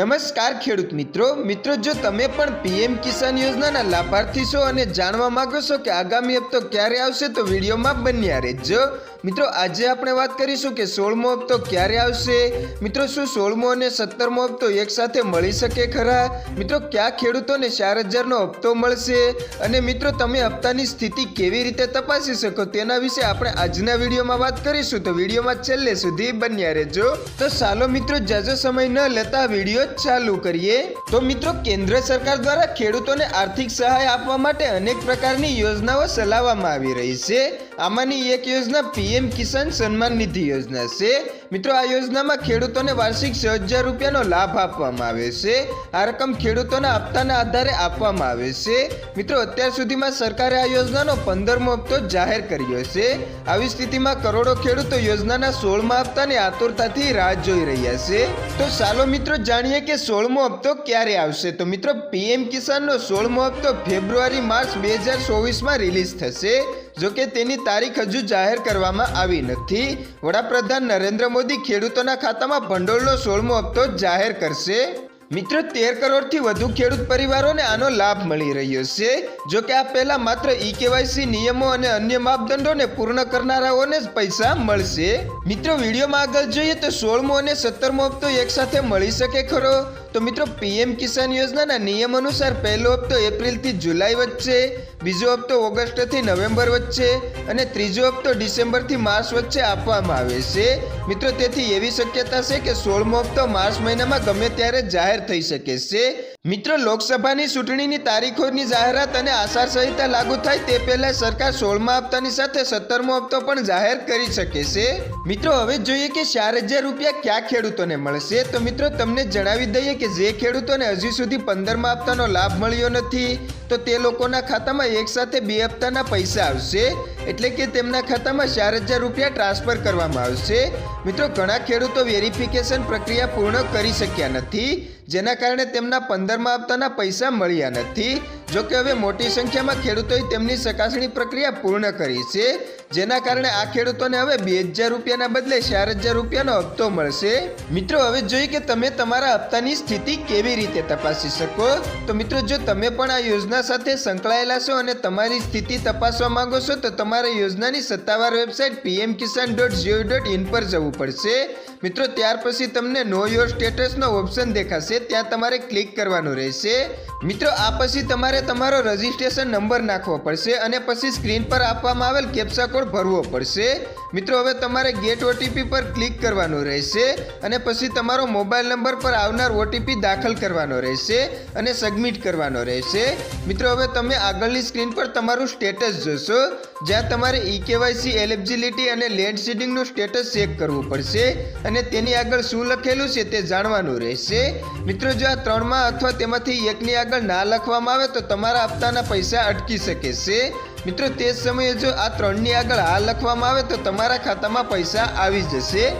નમસ્કાર ખેડૂત મિત્રો. મિત્રો, જો તમે પણ પીએમ કિસાન યોજનાના લાભાર્થી છો અને જાણવા માંગો છો કે આગામી હપ્તો ક્યારે આવશે, તો વિડીયોમાં બન્યા રહેજો. મિત્રો, આજે આપણે વાત કરીશું કે સોળમો હપ્તો ક્યારે આવશે? મિત્રો, શું સોળમો અને સત્તરમો હપ્તો એકસાથે મળી શકે ખરા? મિત્રો, કયા ખેડૂતોને ચાર હજારનો હપ્તો મળશે? અને મિત્રો, તમે હપ્તાની સ્થિતિ કેવી રીતે તપાસી શકો? તેના વિશે આપણે આજના વિડીયોમાં વાત કરીશું. તો વિડીયોમાં છેલ્લે સુધી બન્યા રહેજો. તો ચાલો મિત્રો, જાજો સમય ન લેતા વીડિયો ચાલુ કરીએ. તો મિત્રો, કેન્દ્ર સરકાર દ્વારા ખેડૂતોને આર્થિક સહાય આપવા માટે અનેક પ્રકારની યોજનાઓ ચલાવવામાં આવી રહી છે. આમાંની એક યોજના પીએમ કિસાન સન્માન નિધિ યોજના છે. મિત્રો, આ યોજનામાં ખેડૂતોને વાર્ષિક છ હજાર રૂપિયાનો લાભ આપવામાં આવે છે. આ રકમ ખેડૂતોના હપ્તાના આધારે આપવામાં આવે છે. મિત્રો, અત્યાર સુધીમાં સરકારે આ યોજનાનો પંદરમો હપ્તો જાહેર કર્યો છે. આવી સ્થિતિમાં કરોડો ખેડૂતો યોજનાના સોળમા હપ્તાની આતુરતાથી રાહ જોઈ રહ્યા છે. તો ચાલો મિત્રો, જાણીએ કે સોળમો હપ્તો ક્યારે આવશે? તો મિત્રો, પીએમ કિસાનનો સોળમો હપ્તો ફેબ્રુઆરી, માર્ચ બે હજાર ચોવીસમાં રિલીઝ થશે. જોકે તેની તારીખ હજુ જાહેર કરવામાં આવી નથી. વડાપ્રધાન નરેન્દ્ર મોદી ખેડૂતોના ખાતામાં ભંડોળનો સોળમો હપ્તો જાહેર કરશે. મિત્રો, તેર કરોડથી વધુ ખેડૂત પરિવારોને આનો લાભ મળી રહ્યો છે. જો કે આ પહેલા માત્ર ઈ કેવાયસી નિયમો અને અન્ય માપદંડોને પૂર્ણ કરનારાઓને જ પૈસા મળશે. મિત્રો, વિડીયોમાં આગળ જોઈએ તો સોળમો અને સત્તરમો હપ્તો એકસાથે મળી શકે ખરો? તો મિત્રો, પીએમ કિસાન યોજનાના નિયમ અનુસાર પહેલો હપ્તો એપ્રિલથી જુલાઈ વચ્ચે બીજો હપ્તો ઓગસ્ટથી નવેમ્બર વચ્ચે અને ત્રીજો હપ્તો ડિસેમ્બરથી માર્ચ વચ્ચે આપવામાં આવે છે. મિત્રો, તેથી એવી શક્યતા છે કે સોળમો હપ્તો માર્ચ મહિનામાં ગમે ત્યારે જાહેર થઈ શકે છે. મિત્રો, લોકસભાની ચૂંટણીની તારીખોની જાહેરાત અને આચારસંહિતા લાગુ થાય તે પહેલા સરકાર સોળમા હપ્તાની સાથે સત્તરમો હપ્તો પણ જાહેર કરી શકે છે. મિત્રો, હવે જોઈએ કે ચાર હજાર રૂપિયા કયા ખેડૂતોને મળશે? તો મિત્રો, તમને જણાવી દઈએ કે જે ખેડૂતોને હજી સુધી પંદરમા હપ્તાનો લાભ મળ્યો નથી. તો તે લોકોના ખાતામાં એક સાથે બે હપ્તાના પૈસા આવશે. એટલે કે તેમના ખાતામાં ચાર હજાર રૂપિયા ટ્રાન્સફર કરવામાં આવશે. મિત્રો, ઘણા ખેડૂતો વેરિફિકેશન પ્રક્રિયા પૂર્ણ કરી શક્યા નથી, જેના કારણે તેમના પંદરમા હપ્તાના પૈસા મળ્યા નથી. જોકે હવે મોટી સંખ્યામાં ખેડૂતોએ તેમની ચકાસણી પ્રક્રિયા પૂર્ણ કરી છે. જેના કારણે આ ખેડૂતોને હવે બે હજાર રૂપિયાના બદલે ચાર હજાર રૂપિયાનો હપ્તો મળશે. મિત્રો, હવે જોઈએ કે તમે તમારા હપ્તાની સ્થિતિ કેવી રીતે તપાસી શકો? તો મિત્રો, જો તમે પણ આ યોજના સાથે સંકળાયેલા છો અને તમારી સ્થિતિ તપાસવા માંગો છો, તો તમારે યોજનાની સત્તાવાર website PM Kisan dot Jio dot in પર જવું પડશે. મિત્રો, ત્યાર પછી તમને નો યોર સ્ટેટસનો ઓપ્શન દેખાશે. ત્યાં તમારે ક્લિક કરવાનું રહેશે. મિત્રો, આ પછી તમારે તમારો રજિસ્ટ્રેશન નંબર નાખવો પડશે અને પછી સ્ક્રીન પર આપવામાં આવેલ કેપ્સા કોડ ભરવો પડશે. મિત્રો, હવે તમારે ગેટ ઓટીપી પર ક્લિક કરવાનું રહેશે અને પછી તમારો મોબાઈલ નંબર પર આવનાર ઓટીપી દાખલ કરવાનો રહેશે અને સબમિટ કરવાનો રહેશે. મિત્રો, હવે તમે આગળની સ્ક્રીન પર તમારું સ્ટેટસ જોશો, જ્યાં તમારે ઈ કેવાયસી એલિજિબિલિટી અને લેન્ડ સીડિંગનું સ્ટેટસ ચેક કરવું પડશે અને તેની આગળ શું લખેલું છે તે જાણવાનું રહેશે. મિત્રો, જો આ ત્રણમાં અથવા તેમાંથી એકની આગળ ના લખવામાં આવે તો તમારા હપ્તાના પૈસા અટકી શકે છે. મિત્રો, તે સમયે જો આ ત્રણની આગળ હા લખવામાં આવે તો તમારા ખાતામાં પૈસા આવી જશે.